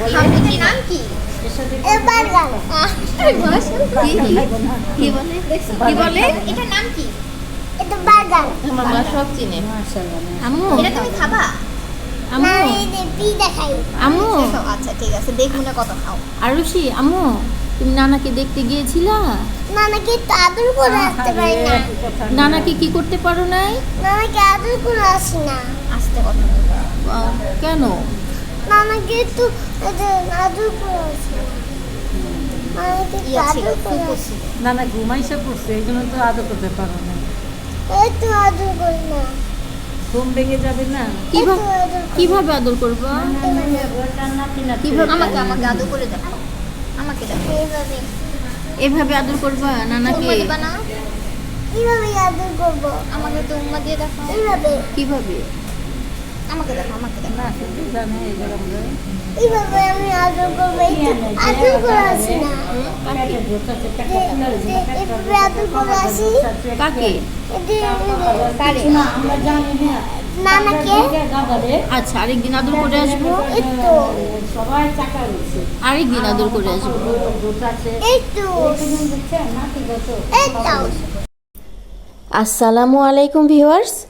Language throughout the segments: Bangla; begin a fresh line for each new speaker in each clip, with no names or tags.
খাব নাম কি কি কি বলে কি বলে এটার নাম কি?
এটা বার্গার
আমার মা সব চিনে।
আম্মু। এটা তুমি খাবা?
আম্মু।
না এটা পিজা খাই
আম্মু।
আচ্ছা ঠিক আছে দেখব না কত খাও।
আরুষি আম্মু তুমি নানাকে দেখতে গিয়েছিলা?
নানাকে আদর করে আসতে পারি না।
নানাকে কি করতে পারো নাই?
নানাকে আদর করে আসি না।
আসতে কথা
আহ, কেন
নানাকে আদর না
ইয়া
না না ঘুমাইসে পড়ছে এই জন্য তো আদর করতে পারো না।
এই তো আদর করি না।
ঘুম ভেঙে যাবে না।
কীভাবে
আদর
কীভাবে আদর করবা? কীভাবে
আমাকে আমাকে আদর করে দেখো আমাকে দেখো
এইভাবে।
এভাবে আদর করবা নানাকে
এইভাবে আদর করব।
আমাকে তো উম্মা দিয়ে দেখো
এইভাবে।
কীভাবে?
আমাকে দেখো আমাকে দেখো।
না শুধু জানে এই গরম রে।
এইভাবে আমি আদর করব আদর করে আসি না।
কাকে ঢোকাচ্ছে, কাকে
যে-
তুলে
যে
দিবে, কাকে
এইভাবে আদর করে আসি?
কাকে?
কারে
আমরা জানি না।
নানাকে
আচ্ছা আরেকদিন আদর করে আসব?
এই তো।
সবাই চাকা রয়েছে।
আরেকদিন আদর করে আসব।
এই তো।
আসসালামু আলাইকুম ভিউয়ার্স।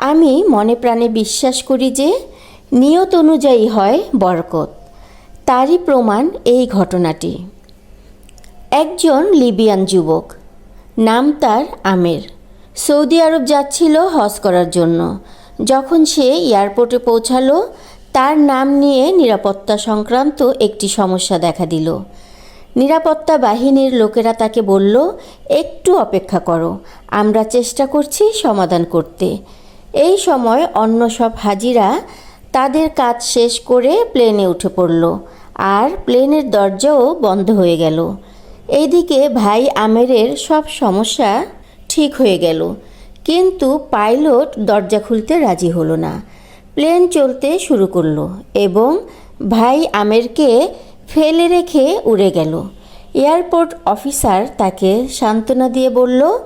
আমি মনে প্রাণে বিশ্বাস করি যে নিয়ত অনুযায়ী হয় বরকত। তারই প্রমাণ এই ঘটনাটি। একজন লিবিয়ান যুবক, নাম তার আমের। সৌদি আরব যাচ্ছিল হজ করার জন্য। যখন সে এয়ারপোর্টে পৌঁছালো, তার নাম নিয়ে নিরাপত্তা সংক্রান্ত একটি সমস্যা দেখা দিল। নিরাপত্তা বাহিনীর লোকেরা তাকে বলল, একটু অপেক্ষা করো, আমরা চেষ্টা করছি সমাধান করতে। এই সময় অন্য সব হাজিরা তাদের কাজ শেষ করে প্লেনে উঠে পড়ল। আর প্লেনের দরজাও বন্ধ হয়ে গেল। এইদিকে ভাই আমেরের সব সমস্যা ঠিক হয়ে গেল। কিন্তু পাইলট দরজা খুলতে রাজি হলো না। প্লেন চলতে শুরু করল এবং ভাই আমেরকে ফেলে রেখে উড়ে গেল। এয়ারপোর্ট অফিসার তাকে সান্ত্বনা দিয়ে বলল,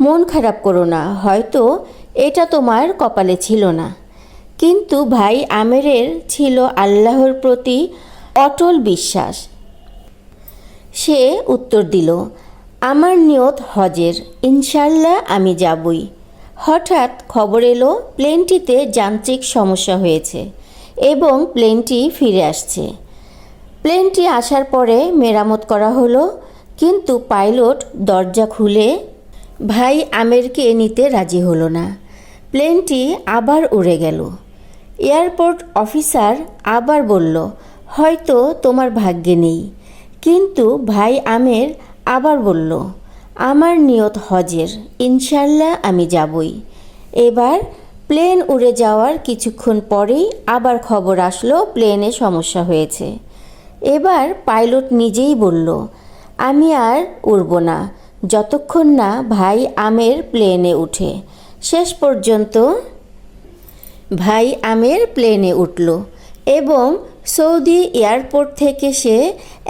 মন খারাপ করো না, হয়তো এটা তোমার কপালে ছিল না। কিন্তু ভাই আমেরের ছিল আল্লাহর প্রতি অটল বিশ্বাস। সে উত্তর দিল, আমার নিয়ত হজের ইনশাল্লাহ আমি যাবই। হঠাৎ খবর এলো, প্লেনটিতে যান্ত্রিক সমস্যা হয়েছে এবং প্লেনটি ফিরে আসছে। প্লেনটি আসার পরে মেরামত করা হলো, কিন্তু পাইলট দরজা খুলে ভাই আমেরকে নিতে রাজি হলো না। প্লেনটি আবার উড়ে গেল। এয়ারপোর্ট অফিসার আবার বলল, হয়তো তোমার ভাগ্যে নেই। কিন্তু ভাই আমের আবার বলল, আমার নিয়ত হজের, ইনশাল্লাহ আমি যাবই। এবার প্লেন উড়ে যাওয়ার কিছুক্ষণ পরেই আবার খবর আসলো প্লেনে সমস্যা হয়েছে। এবার পাইলট নিজেই বলল, আমি আর উড়ব না। যতক্ষণ না ভাই আমের প্লেনে উঠে। শেষ পর্যন্ত ভাই আমের প্লেনে উঠল এবং সৌদি এয়ারপোর্ট থেকে সে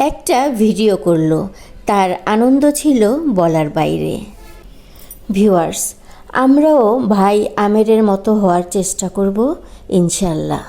একটা ভিডিও করল। তার আনন্দ ছিল বলার বাইরে। ভিউয়ার্স, আমরাও ভাই আমেরের মতো হওয়ার চেষ্টা করব ইনশাল্লাহ